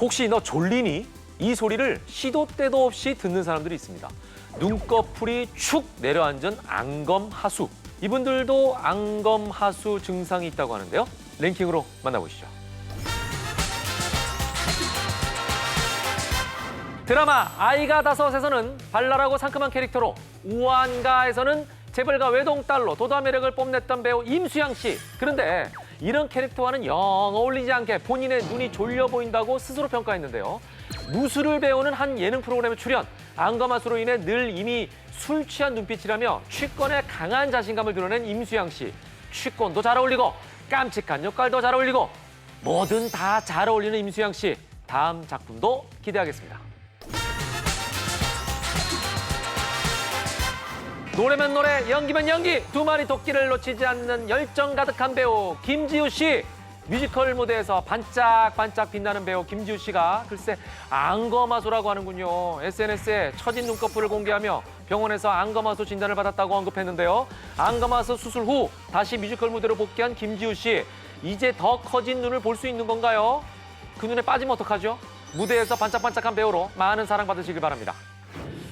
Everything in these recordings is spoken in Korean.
혹시 너 졸리니? 이 소리를 시도 때도 없이 듣는 사람들이 있습니다. 눈꺼풀이 축 내려앉은 안검하수. 이분들도 안검하수 증상이 있다고 하는데요. 랭킹으로 만나보시죠. 드라마 아이가 다섯에서는 발랄하고 상큼한 캐릭터로 우한가에서는 재벌가 외동딸로 도다 매력을 뽐냈던 배우 임수양 씨. 그런데 이런 캐릭터와는 영 어울리지 않게 본인의 눈이 졸려 보인다고 스스로 평가했는데요. 무술을 배우는 한 예능 프로그램에 출연, 안검하수로 인해 늘 이미 술 취한 눈빛이라며 취권에 강한 자신감을 드러낸 임수양 씨. 취권도 잘 어울리고 깜찍한 역할도 잘 어울리고 뭐든 다 잘 어울리는 임수양 씨. 다음 작품도 기대하겠습니다. 노래면 노래, 연기면 연기, 두 마리 도끼를 놓치지 않는 열정 가득한 배우 김지우 씨. 뮤지컬 무대에서 반짝반짝 빛나는 배우 김지우 씨가 글쎄 안검하수라고 하는군요. SNS에 처진 눈꺼풀을 공개하며 병원에서 안검하수 진단을 받았다고 언급했는데요. 안검하수 수술 후 다시 뮤지컬 무대로 복귀한 김지우 씨. 이제 더 커진 눈을 볼 수 있는 건가요? 그 눈에 빠지면 어떡하죠? 무대에서 반짝반짝한 배우로 많은 사랑 받으시길 바랍니다.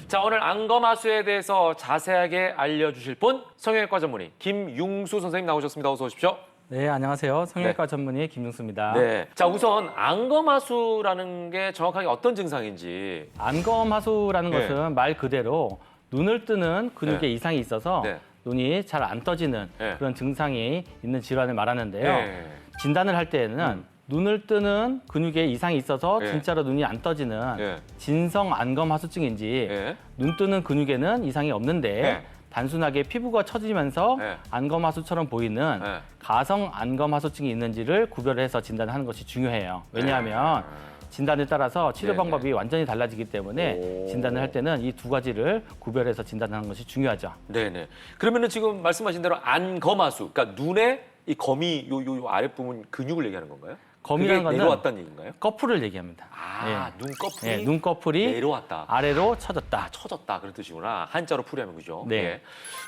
자 오늘 안검하수에 대해서 자세하게 알려주실 분 성형외과 전문의 김융수 선생님 나오셨습니다. 어서 오십시오. 네, 안녕하세요. 성형외과 전문의 김용수입니다. 네. 자 우선 안검하수라는 게 정확하게 어떤 증상인지. 안검하수라는 네. 것은 말 그대로 눈을 뜨는 근육에 네. 이상이 있어서 네. 눈이 잘 안 떠지는 네. 그런 증상이 있는 질환을 말하는데요. 네. 진단을 할 때에는 눈을 뜨는 근육에 이상이 있어서 네. 진짜로 눈이 안 떠지는 예. 진성 안검 하수증인지 예. 눈 뜨는 근육에는 이상이 없는데 네. 단순하게 피부가 처지면서 네. 안검 하수처럼 보이는 네. 가성 안검 하수증이 있는지를 구별해서 진단하는 것이 중요해요. 왜냐하면 진단에 따라서 치료 네, 방법이 완전히 달라지기 때문에 오. 진단을 할 때는 이 두 가지를 구별해서 진단하는 것이 중요하죠. 네네. 그러면은 지금 말씀하신 대로 안검하수, 그러니까 눈에 이 검이 요 요 요 아랫 부분 근육을 얘기하는 건가요? 검이라는 그게 거는 내려왔다는 얘기인가요? 꺼풀을 얘기합니다. 아 눈꺼풀이 예, 눈꺼풀이 내려왔다. 아래로 쳐졌다. 쳐졌다 그런 뜻이구나. 한자로 풀이하면 그죠? 네. 예.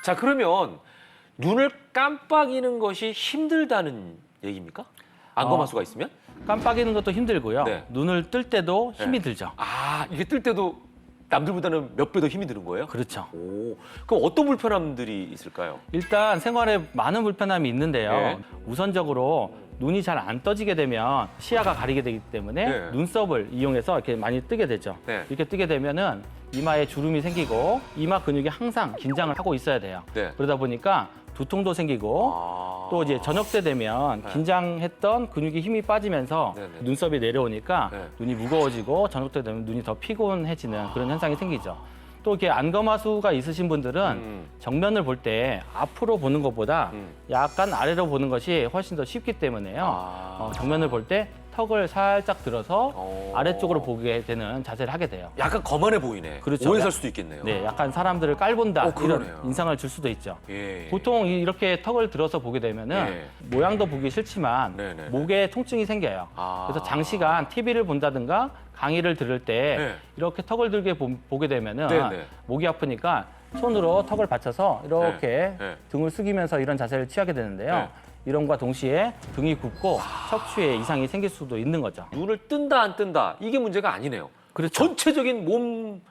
자 그러면 눈을 깜빡이는 것이 힘들다는 얘기입니까? 안검하수가 있으면? 깜빡이는 것도 힘들고요. 네. 눈을 뜰 때도 힘이 네. 들죠. 아 이게 뜰 때도 남들보다는 몇 배 더 힘이 드는 거예요? 그렇죠. 오 그럼 어떤 불편함들이 있을까요? 일단 생활에 많은 불편함이 있는데요. 네. 우선적으로 눈이 잘 안 떠지게 되면 시야가 가리게 되기 때문에 네. 눈썹을 이용해서 이렇게 많이 뜨게 되죠. 네. 이렇게 뜨게 되면은 이마에 주름이 생기고 이마 근육이 항상 긴장을 하고 있어야 돼요. 네. 그러다 보니까 두통도 생기고 아. 또 이제 저녁 때 되면 네. 긴장했던 근육이 힘이 빠지면서 네, 네. 눈썹이 내려오니까 네. 눈이 무거워지고 저녁 때 되면 눈이 더 피곤해지는 그런 현상이 생기죠. 또 이렇게 안검하수가 있으신 분들은 음. 정면을 볼 때 앞으로 보는 것보다 음. 약간 아래로 보는 것이 훨씬 더 쉽기 때문에요. 아. 어, 정면을 볼 때 턱을 살짝 들어서 어. 아래쪽으로 보게 되는 자세를 하게 돼요. 약간 거만해 보이네. 그렇죠. 오해 약- 살 수도 있겠네요. 네, 약간 사람들을 깔본다 어, 이런 그러네요. 인상을 줄 수도 있죠. 예. 보통 이- 이렇게 턱을 들어서 보게 되면은 예. 모양도 보기 싫지만 네, 네, 네. 목에 통증이 생겨요. 아. 그래서 장시간 TV를 본다든가 강의를 들을 때 네. 이렇게 턱을 들게 보, 게 되면은 네, 네. 목이 아프니까 손으로 턱을 받쳐서 이렇게 네, 네. 등을 숙이면서 이런 자세를 취하게 되는데요. 네. 이런과 동시에 등이 굽고 척추에 이상이 생길 수도 있는 거죠. 눈을 뜬다 안 뜬다 이게 문제가 아니네요. 그렇죠. 전체적인 몸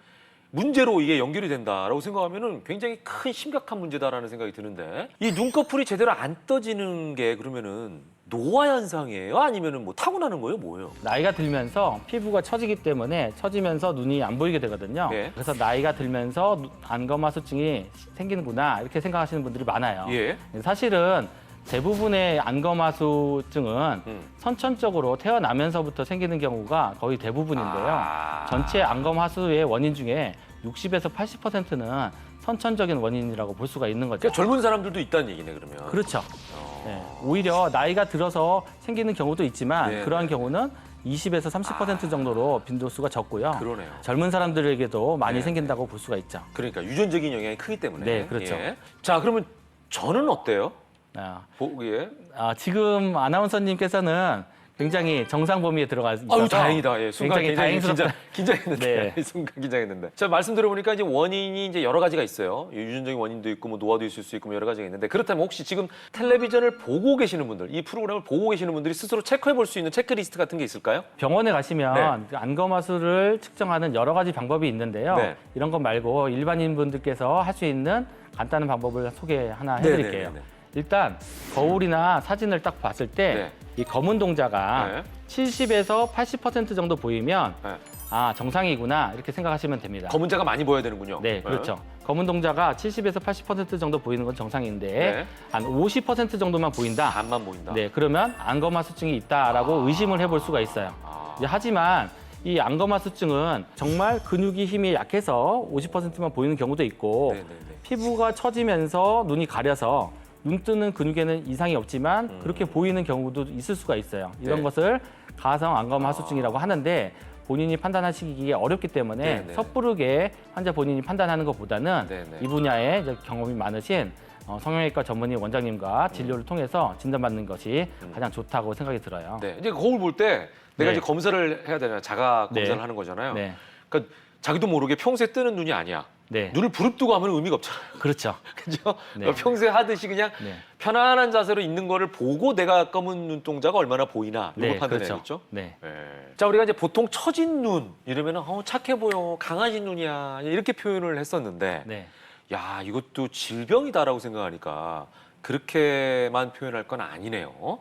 문제로 이게 연결이 된다라고 생각하면은 굉장히 큰 심각한 문제다라는 생각이 드는데 이 눈꺼풀이 제대로 안 떠지는 게 그러면은 노화 현상이에요? 아니면은 뭐 타고나는 거예요? 뭐예요? 나이가 들면서 피부가 처지기 때문에 처지면서 눈이 안 보이게 되거든요. 네. 그래서 나이가 들면서 눈- 안검하수증이 생기는구나 이렇게 생각하시는 분들이 많아요. 예. 사실은 대부분의 안검하수증은 음. 선천적으로 태어나면서부터 생기는 경우가 거의 대부분인데요. 아. 전체 안검하수의 원인 중에 60에서 80%는 선천적인 원인이라고 볼 수가 있는 거죠. 그러니까 젊은 사람들도 있다는 얘기네 그러면. 그렇죠. 어. 네, 오히려 나이가 들어서 생기는 경우도 있지만 네, 그러한 네. 경우는 20에서 30% 정도로 빈도수가 적고요. 그러네요. 젊은 사람들에게도 많이 네, 생긴다고 볼 수가 있죠. 그러니까 유전적인 영향이 크기 때문에. 네, 그렇죠. 예. 자 그러면 저는 어때요? 아, 보기에 아, 지금 아나운서님께서는 굉장히 정상 범위에 들어가 있어서 아유 다행이다. 예, 순간 굉장히 굉장히 긴장, 다행스럽다. 긴장했는데 네. 순간 긴장했는데. 제가 말씀 들어보니까 이제 원인이 이제 여러 가지가 있어요. 유전적인 원인도 있고 뭐 노화도 있을 수 있고 뭐 여러 가지가 있는데 그렇다면 혹시 지금 텔레비전을 보고 계시는 분들, 이 프로그램을 보고 계시는 분들이 스스로 체크해 볼 수 있는 체크리스트 같은 게 있을까요? 병원에 가시면 네. 그 안검하수를 측정하는 여러 가지 방법이 있는데요. 네. 이런 것 말고 일반인 분들께서 할 수 있는 간단한 방법을 소개 하나 해드릴게요. 네네네네. 일단 거울이나 사진을 딱 봤을 때이 네. 검은 동자가 네. 70에서 80% 정도 보이면 네. 아 정상이구나 이렇게 생각하시면 됩니다. 검은 자가 많이 보여야 되는군요. 네, 그렇죠. 검은 동자가 70에서 80% 정도 보이는 건 정상인데 네. 한 50% 정도만 보인다. 반만 보인다. 네, 그러면 안검하수증이 있다라고 의심을 해볼 수가 있어요. 아. 이제 하지만 이 안검하수증은 정말 근육이 힘이 약해서 50%만 보이는 경우도 있고 네네네. 피부가 처지면서 눈이 가려서 눈 뜨는 근육에는 이상이 없지만 음. 그렇게 보이는 경우도 있을 수가 있어요. 이런 네. 것을 가성 안검 하수증이라고 하는데 본인이 판단하시기 어렵기 때문에 네, 네. 섣부르게 환자 본인이 판단하는 것보다는 네, 네. 이 분야에 이제 경험이 많으신 어, 성형외과 전문의 원장님과 진료를 통해서 진단받는 것이 음. 가장 좋다고 생각이 들어요. 네. 이제 거울 볼 때 내가 네. 이제 검사를 해야 되잖아요. 자가 네. 검사를 하는 거잖아요. 네, 그러니까 자기도 모르게 평소에 뜨는 눈이 아니야. 네, 눈을 부릅뜨고 하면 의미가 없잖아요. 그렇죠. 그죠? 네. 평소에 하듯이 그냥 네, 편안한 자세로 있는 거를 보고 내가 검은 눈동자가 얼마나 보이나 이거 네, 판단해야겠죠. 네, 네. 자 우리가 이제 보통 처진 눈 이러면 어, 착해 보여 강아지 눈이야 이렇게 표현을 했었는데 네. 야 이것도 질병이다라고 생각하니까 그렇게만 표현할 건 아니네요.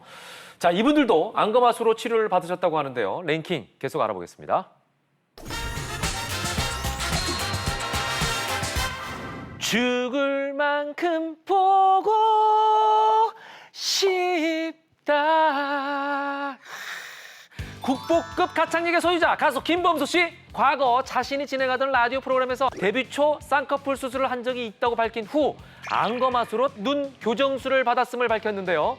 자 이분들도 안검하수로 치료를 받으셨다고 하는데요. 랭킹 계속 알아보겠습니다. 죽을 만큼 보고 싶다. 국보급 가창력의 소유자 가수 김범수 씨 과거 자신이 진행하던 라디오 프로그램에서 데뷔 초 쌍꺼풀 수술을 한 적이 있다고 밝힌 후 안검하수로 눈 교정술을 받았음을 밝혔는데요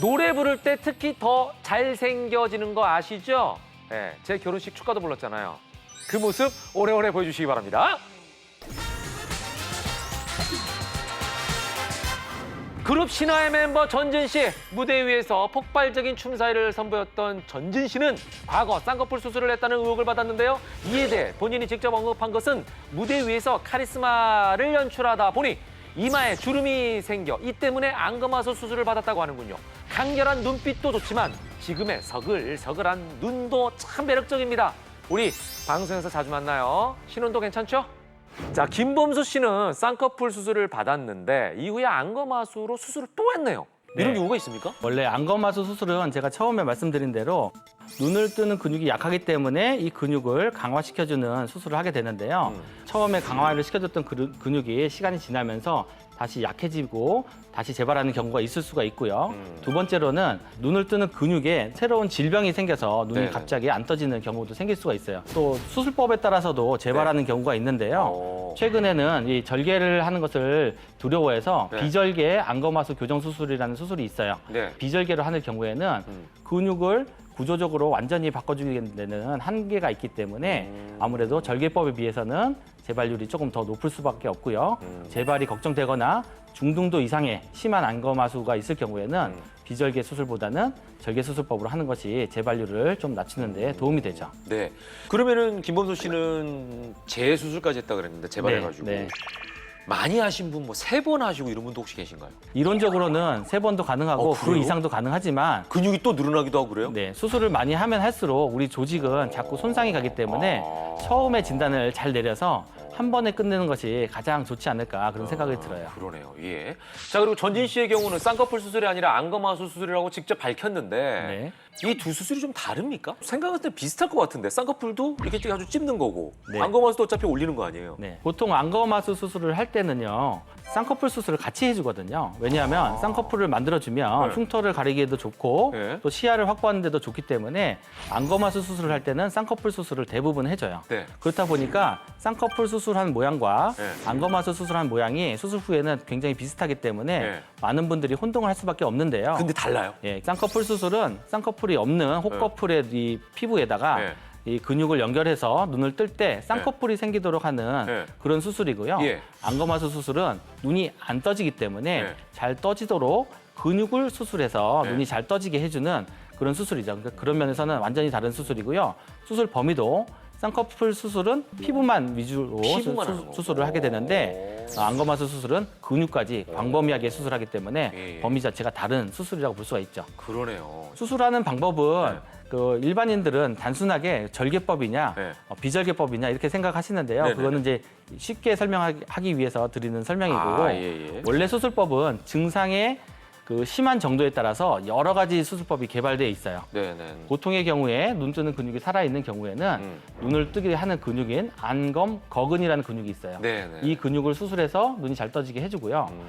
노래 부를 때 특히 더 잘생겨지는 거 아시죠? 네, 제 결혼식 축가도 불렀잖아요 그 모습 오래오래 보여주시기 바랍니다 그룹 신화의 멤버 전진 씨 무대 위에서 폭발적인 춤사위를 선보였던 전진 씨는 과거 쌍꺼풀 수술을 했다는 의혹을 받았는데요. 이에 대해 본인이 직접 언급한 것은 무대 위에서 카리스마를 연출하다 보니 이마에 주름이 생겨 이 때문에 안검하수 수술을 받았다고 하는군요. 간결한 눈빛도 좋지만 지금의 서글서글한 눈도 참 매력적입니다. 우리 방송에서 자주 만나요. 신혼도 괜찮죠? 자, 김범수 씨는 쌍꺼풀 수술을 받았는데 이후에 안검하수로 수술을 또 했네요. 이런 네. 이유가 있습니까? 원래 안검하수 수술은 제가 처음에 말씀드린 대로 눈을 뜨는 근육이 약하기 때문에 이 근육을 강화시켜주는 수술을 하게 되는데요. 음. 처음에 강화를 시켜줬던 그 근육이 시간이 지나면서 다시 약해지고 다시 재발하는 경우가 있을 수가 있고요. 음. 두 번째로는 눈을 뜨는 근육에 새로운 질병이 생겨서 눈이 네네. 갑자기 안 떠지는 경우도 생길 수가 있어요. 또 수술법에 따라서도 재발하는 경우가 있는데요. 어. 최근에는 이 절개를 하는 것을 두려워해서 네. 비절개 안검하수 교정 수술이라는 수술이 있어요. 네. 비절개로 하는 경우에는 음. 근육을 구조적으로 완전히 바꿔주게 되는 한계가 있기 때문에 음. 아무래도 절개법에 비해서는 재발률이 조금 더 높을 수밖에 없고요. 음. 재발이 걱정되거나 중등도 이상의 심한 안검하수가 있을 경우에는 음. 비절개 수술보다는 절개 수술법으로 하는 것이 재발률을 좀 낮추는 데 도움이 되죠. 네. 그러면은 김범수 씨는 재수술까지 했다 그랬는데 재발해 가지고 네, 네. 많이 하신 분 뭐 세 번 하시고 이런 분도 혹시 계신가요? 이론적으로는 세 번도 가능하고 어, 그? 이상도 가능하지만 근육이 또 늘어나기도 하고 그래요? 네, 수술을 많이 하면 할수록 우리 조직은 자꾸 손상이 가기 때문에 아. 처음에 진단을 잘 내려서 한 번에 끝내는 것이 가장 좋지 않을까 그런 생각이 들어요. 그러네요. 예. 자 그리고 전진 씨의 경우는 쌍꺼풀 수술이 아니라 안검하수 수술이라고 직접 밝혔는데 네. 이 두 수술이 좀 다릅니까? 생각했을 때 비슷할 것 같은데 쌍꺼풀도 이렇게 아주 찝는 거고 네. 안검하수도 어차피 올리는 거 아니에요? 네. 보통 안검하수 수술을 할 때는요. 쌍꺼풀 수술을 같이 해주거든요. 왜냐하면 쌍꺼풀을 만들어주면 아. 네. 흉터를 가리기에도 좋고 네. 또 시야를 확보하는 데도 좋기 때문에 안검하수 수술을 할 때는 쌍꺼풀 수술을 대부분 해줘요. 네. 그렇다 보니까 쌍꺼풀 수술한 모양과 네. 안검하수 수술한 모양이 수술 후에는 굉장히 비슷하기 때문에 네. 많은 분들이 혼동을 할 수밖에 없는데요. 근데 달라요. 예, 쌍꺼풀 수술은 쌍꺼풀이 없는 혹꺼풀의 이 피부에다가 네. 이 근육을 연결해서 눈을 뜰 때 쌍꺼풀이 생기도록 하는 네. 그런 수술이고요. 예. 안검하수 수술은 눈이 안 떠지기 때문에 네. 잘 떠지도록 근육을 수술해서 네. 눈이 잘 떠지게 해주는 그런 수술이죠. 그러니까 그런 면에서는 완전히 다른 수술이고요. 수술 범위도 쌍꺼풀 수술은 피부만 위주로 피부만 수, 하는 거고. 수 술을 하게 되는데 어, 안검하수 수술은 근육까지 광범위하게 수술하기 때문에 예, 예. 범위 자체가 다른 수술이라고 볼 수가 있죠. 그러네요. 수술하는 방법은 네. 그 일반인들은 단순하게 절개법이냐 네. 어, 비절개법이냐 이렇게 생각하시는데요. 네네네. 그거는 이제 쉽게 설명하기 위해서 드리는 설명이고 아, 예, 예. 원래 수술법은 증상의 그 심한 정도에 따라서 여러 가지 수술법이 개발되어 있어요. 네, 네. 보통의 경우에 눈 뜨는 근육이 살아있는 경우에는 음. 눈을 뜨게 하는 근육인 안검 거근이라는 근육이 있어요. 네, 네. 이 근육을 수술해서 눈이 잘 떠지게 해주고요. 음.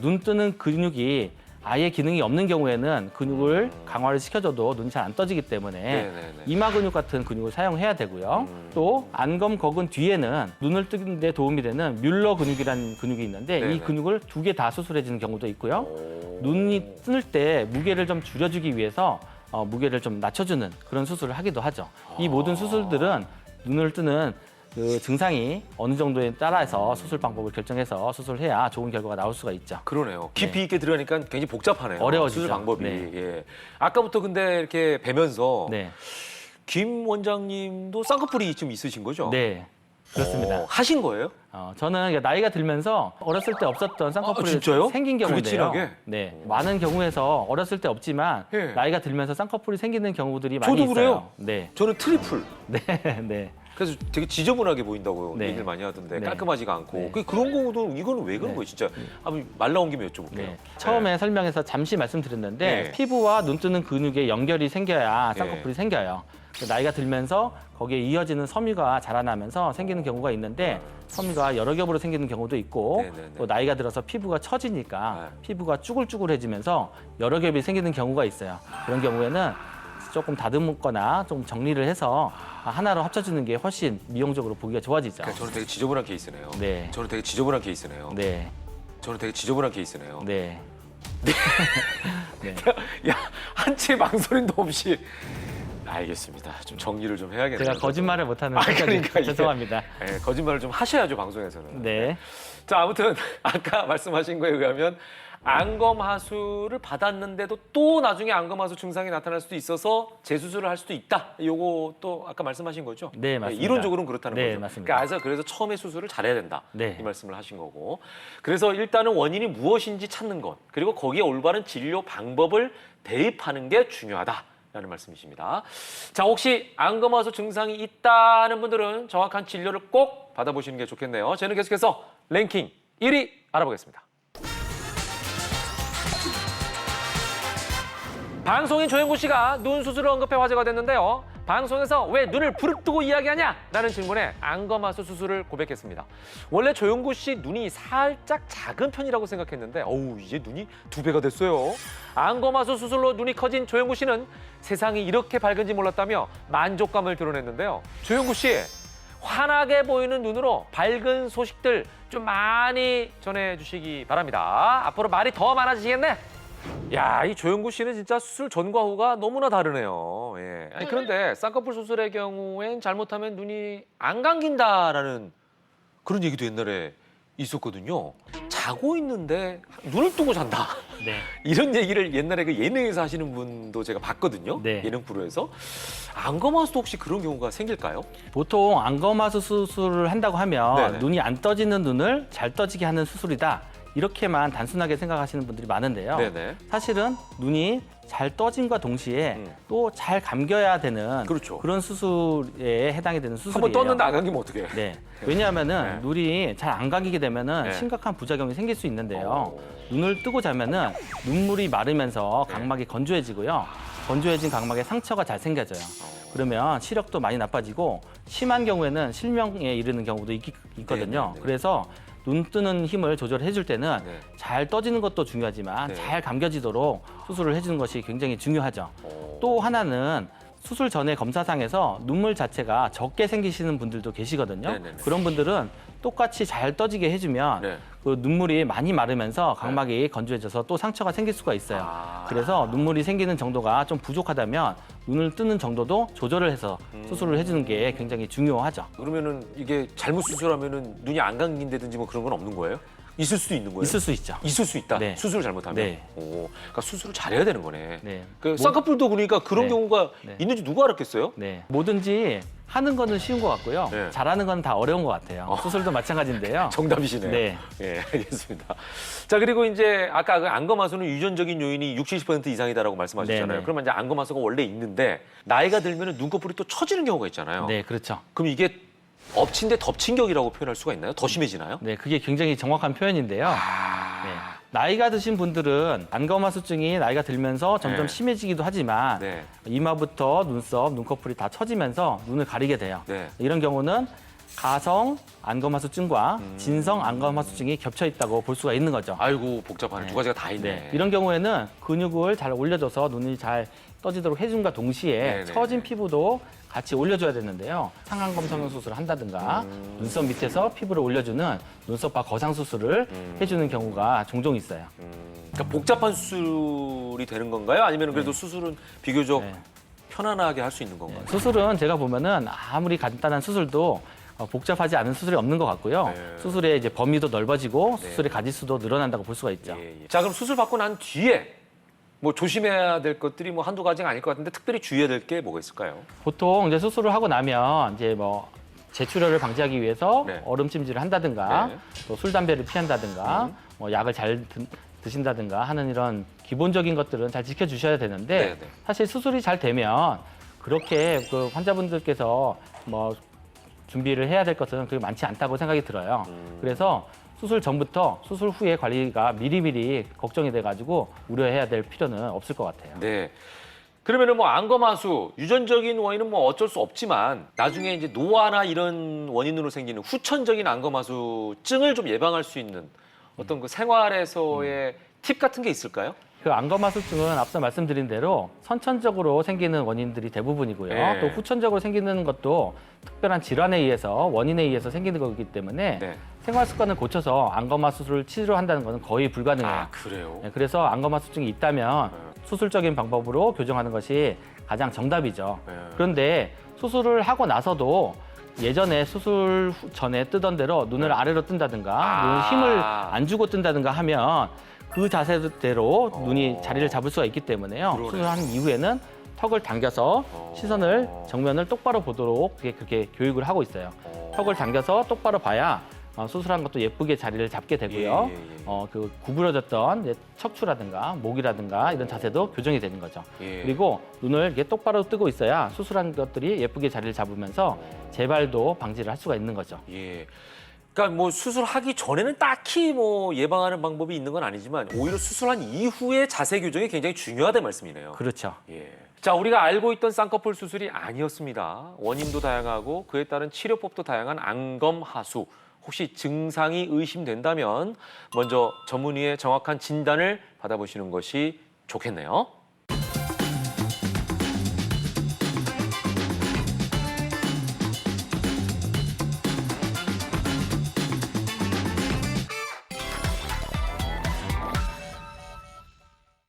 눈 뜨는 근육이 아예 기능이 없는 경우에는 근육을 음. 강화를 시켜줘도 눈이 잘 안 떠지기 때문에 네, 네, 네. 이마 근육 같은 근육을 사용해야 되고요. 음. 또 안검 거근 뒤에는 눈을 뜨는 데 도움이 되는 뮬러 근육이라는 근육이 있는데 네네. 이 근육을 두 개 다 수술해 주는 경우도 있고요. 오. 눈이 뜰 때 무게를 좀 줄여주기 위해서 어, 무게를 좀 낮춰주는 그런 수술을 하기도 하죠. 이 모든 수술들은 눈을 뜨는 그 증상이 어느 정도에 따라서 수술 방법을 결정해서 수술해야 좋은 결과가 나올 수가 있죠. 그러네요. 깊이 있게 들어가니까 굉장히 복잡하네요. 어려워지죠. 수술 방법이. 네. 예. 아까부터 근데 이렇게 뵈면서 네, 김 원장님도 쌍꺼풀이 좀 있으신 거죠? 네, 그렇습니다. 어, 하신 거예요? 어, 저는 나이가 들면서 어렸을 때 없었던 쌍꺼풀이 아, 진짜요? 생긴 그렇게 경우인데요. 진하게? 네, 많은 경우에서 어렸을 때 없지만 예. 나이가 들면서 쌍꺼풀이 생기는 경우들이 많이 저도 있어요. 그래요. 네, 저는 트리플. 네, 네. 그래서 되게 지저분하게 보인다고 네. 얘기를 많이 하던데 네. 깔끔하지가 않고 네. 그 그런 경우도 이거는 왜 그런 네. 거예요 진짜 한번 말 나온 김에 여쭤볼게요 네. 처음에 설명해서 잠시 말씀드렸는데 네. 피부와 눈 뜨는 근육의 연결이 생겨야 네. 쌍꺼풀이 생겨요. 나이가 들면서 거기에 이어지는 섬유가 자라나면서 생기는 경우가 있는데 섬유가 여러 겹으로 생기는 경우도 있고 네, 네, 네. 또 나이가 들어서 피부가 처지니까 네. 피부가 쭈글쭈글해지면서 여러 겹이 생기는 경우가 있어요. 그런 경우에는 조금 다듬거나 좀 정리를 해서 하나로 합쳐주는 게 훨씬 미용적으로 보기가 좋아지죠. 그러니까 저는 되게 지저분한 케이스네요 네. 저는 되게 지저분한 케이스네요 네, 저는 되게 지저분한 케이스네요 네. 네. 야한 채 망설임도 없이 알겠습니다 좀 정리를 좀 해야겠네요 제가 거짓말을 못하는 아, 그러니까 이게- 죄송합니다. 네, 거짓말을 좀 하셔야죠 방송에서는 네. 자 아무튼 아까 말씀하신 거에 의하면 안검하수를 받았는데도 또 나중에 안검하수 증상이 나타날 수도 있어서 재수술을 할 수도 있다. 요거 또 아까 말씀하신 거죠? 네, 맞습니다. 이론적으로는 그렇다는 네, 거죠. 맞습니다. 그래서 그래서 처음에 수술을 잘해야 된다. 네. 이 말씀을 하신 거고. 그래서 일단은 원인이 무엇인지 찾는 것 그리고 거기에 올바른 진료 방법을 대입하는 게 중요하다. 라는 말씀이십니다. 자, 혹시 안검하수 증상이 있다는 분들은 정확한 진료를 꼭 받아보시는 게 좋겠네요. 저는 계속해서 랭킹 1위 알아보겠습니다. 방송인 조영구 씨가 눈 수술을 언급해 화제가 됐는데요. 방송에서 왜 눈을 부릅뜨고 이야기하냐? 라는 질문에 안검하수 수술을 고백했습니다. 원래 조영구 씨 눈이 살짝 작은 편이라고 생각했는데 어우 이제 눈이 두 배가 됐어요. 안검하수 수술로 눈이 커진 조영구 씨는 세상이 이렇게 밝은지 몰랐다며 만족감을 드러냈는데요. 조영구 씨 환하게 보이는 눈으로 밝은 소식들 좀 많이 전해주시기 바랍니다. 앞으로 말이 더 많아지겠네. 야, 이 조영구 씨는 진짜 수술 전과 후가 너무나 다르네요. 예. 아니, 그런데 쌍꺼풀 수술의 경우엔 잘못하면 눈이 안 감긴다라는 그런 얘기도 옛날에 있었거든요. 자고 있는데 눈을 뜨고 잔다. 네. 이런 얘기를 옛날에 그 예능에서 하시는 분도 제가 봤거든요. 네. 예능 프로에서. 안검하수도 혹시 그런 경우가 생길까요? 보통 안검하수 수술을 한다고 하면 네네. 눈이 안 떠지는 눈을 잘 떠지게 하는 수술이다. 이렇게만 단순하게 생각하시는 분들이 많은데요. 네네. 사실은 눈이 잘 떠짐과 동시에 음. 또 잘 감겨야 되는 그렇죠. 런 수술에 해당이 되는 수술이에요. 한번 떴는데 안 감기면 어떡해? 네. 왜냐하면은 네. 눈이 잘 안 감기게 되면은 네. 심각한 부작용이 생길 수 있는데요. 어. 눈을 뜨고 자면은 눈물이 마르면서 네. 각막이 건조해지고요. 건조해진 각막에 상처가 잘 생겨져요. 그러면 시력도 많이 나빠지고 심한 경우에는 실명에 이르는 경우도 있, 거든요 네, 네, 네. 그래서 눈 뜨는 힘을 조절해 줄 때는 네. 잘 떠지는 것도 중요하지만 네. 잘 감겨지도록 수술을 해주는 것이 굉장히 중요하죠. 어. 또 하나는 수술 전에 검사상에서 눈물 자체가 적게 생기시는 분들도 계시거든요. 네네네. 그런 분들은 똑같이 잘 떠지게 해주면 네. 그 눈물이 많이 마르면서 각막이 건조해져서 또 상처가 생길 수가 있어요. 아. 그래서 눈물이 생기는 정도가 좀 부족하다면 눈을 뜨는 정도도 조절을 해서 음. 수술을 해주는 게 굉장히 중요하죠. 그러면은 이게 잘못 수술하면은 눈이 안 감긴다든지 뭐 그런 건 없는 거예요? 있을 수도 있는 거예요? 있을 수 있죠. 있을 수 있다. 네. 수술을 잘못하면. 네. 오, 그러니까 수술을 잘해야 되는 거네. 네. 그 뭐- 쌍꺼풀도 그러니까 그런 네. 경우가 네. 있는지 누가 알았겠어요? 네. 뭐든지 하는 거는 쉬운 것 같고요. 네. 잘하는 건 다 어려운 것 같아요. 어. 수술도 마찬가지인데요. 정답이시네요. 네. 예, 알겠습니다. 자, 그리고 이제 아까 그 안검하수는 유전적인 요인이 60, 70% 이상이다라고 말씀하셨잖아요. 네, 네. 그러면 이제 안검하수가 원래 있는데 나이가 들면 눈꺼풀이 또 처지는 경우가 있잖아요. 네, 그렇죠. 그럼 이게 엎친 데 덮친 격이라고 표현할 수가 있나요? 더 심해지나요? 네, 그게 굉장히 정확한 표현인데요. 아, 네. 나이가 드신 분들은 안검하수증이 나이가 들면서 점점 네. 심해지기도 하지만 네. 이마부터 눈썹, 눈꺼풀이 다 처지면서 눈을 가리게 돼요. 네. 이런 경우는 가성 안검하수증과 음. 진성 안검하수증이 겹쳐 있다고 볼 수가 있는 거죠. 아이고 복잡하네. 네. 두 가지가 다 있네. 네. 이런 경우에는 근육을 잘 올려줘서 눈이 잘 떠지도록 해준과 동시에 네네. 처진 피부도 같이 올려줘야 되는데요. 상안검 성형 수술을 한다든가 음. 눈썹 밑에서 피부를 올려주는 눈썹과 거상 수술을 음. 해주는 경우가 종종 있어요. 음, 그러니까 복잡한 수술이 되는 건가요? 아니면 그래도 수술은 비교적 네. 편안하게 할 수 있는 건가요? 수술은 제가 보면은 아무리 간단한 수술도 어, 복잡하지 않은 수술이 없는 것 같고요. 네. 수술의 이제 범위도 넓어지고 네. 수술의 가지수도 늘어난다고 볼 수가 있죠. 예, 예. 자 그럼 수술 받고 난 뒤에 뭐 조심해야 될 것들이 뭐 한두 가지가 아닐 것 같은데 특별히 주의해야 될 게 뭐가 있을까요? 보통 이제 수술을 하고 나면 이제 뭐 재출혈을 방지하기 위해서 네. 얼음 찜질을 한다든가 네. 또 술 담배를 피한다든가 음. 뭐 약을 잘 드, 드신다든가 하는 이런 기본적인 것들은 잘 지켜주셔야 되는데 네, 네. 사실 수술이 잘 되면 그렇게 그 환자분들께서 뭐 준비를 해야 될 것은 그렇게 많지 않다고 생각이 들어요. 음. 그래서 수술 전부터 수술 후에 관리가 미리미리 걱정이 돼가지고 우려해야 될 필요는 없을 것 같아요. 네. 그러면은 뭐 안검하수 유전적인 원인은 뭐 어쩔 수 없지만 나중에 이제 노화나 이런 원인으로 생기는 후천적인 안검하수증을 좀 예방할 수 있는 어떤 그 생활에서의 팁 같은 게 있을까요? 그 안검하수증은 앞서 말씀드린 대로 선천적으로 생기는 원인들이 대부분이고요. 네. 또 후천적으로 생기는 것도 특별한 질환에 의해서 원인에 의해서 생기는 거기 때문에 네. 생활 습관을 고쳐서 안검하 수술을 치료한다는 것은 거의 불가능해요. 아 그래요. 네, 그래서 안검하 수증이 있다면 수술적인 방법으로 교정하는 것이 가장 정답이죠. 네. 그런데 수술을 하고 나서도 예전에 수술 후- 전에 뜨던 대로 눈을 네. 아래로 뜬다든가 아. 눈 힘을 안 주고 뜬다든가 하면 그 자세대로 어. 눈이 자리를 잡을 수가 있기 때문에요. 그러네. 수술한 이후에는 턱을 당겨서 어. 시선을 정면을 똑바로 보도록 그렇게, 그렇게 교육을 하고 있어요. 어. 턱을 당겨서 똑바로 봐야 어, 수술한 것도 예쁘게 자리를 잡게 되고요. 예, 예, 예. 어, 그 구부러졌던 이제 척추라든가 목이라든가 이런 자세도 교정이 되는 거죠. 예. 그리고 눈을 이렇게 똑바로 뜨고 있어야 수술한 것들이 예쁘게 자리를 잡으면서 재발도 방지를 할 수가 있는 거죠. 예. 그러니까 뭐 수술하기 전에는 딱히 뭐 예방하는 방법이 있는 건 아니지만 오히려 수술한 이후의 자세 교정이 굉장히 중요하다는 말씀이네요. 그렇죠. 예. 자, 우리가 알고 있던 쌍꺼풀 수술이 아니었습니다. 원인도 다양하고 그에 따른 치료법도 다양한 안검 하수. 혹시 증상이 의심된다면 먼저 전문의의 정확한 진단을 받아보시는 것이 좋겠네요.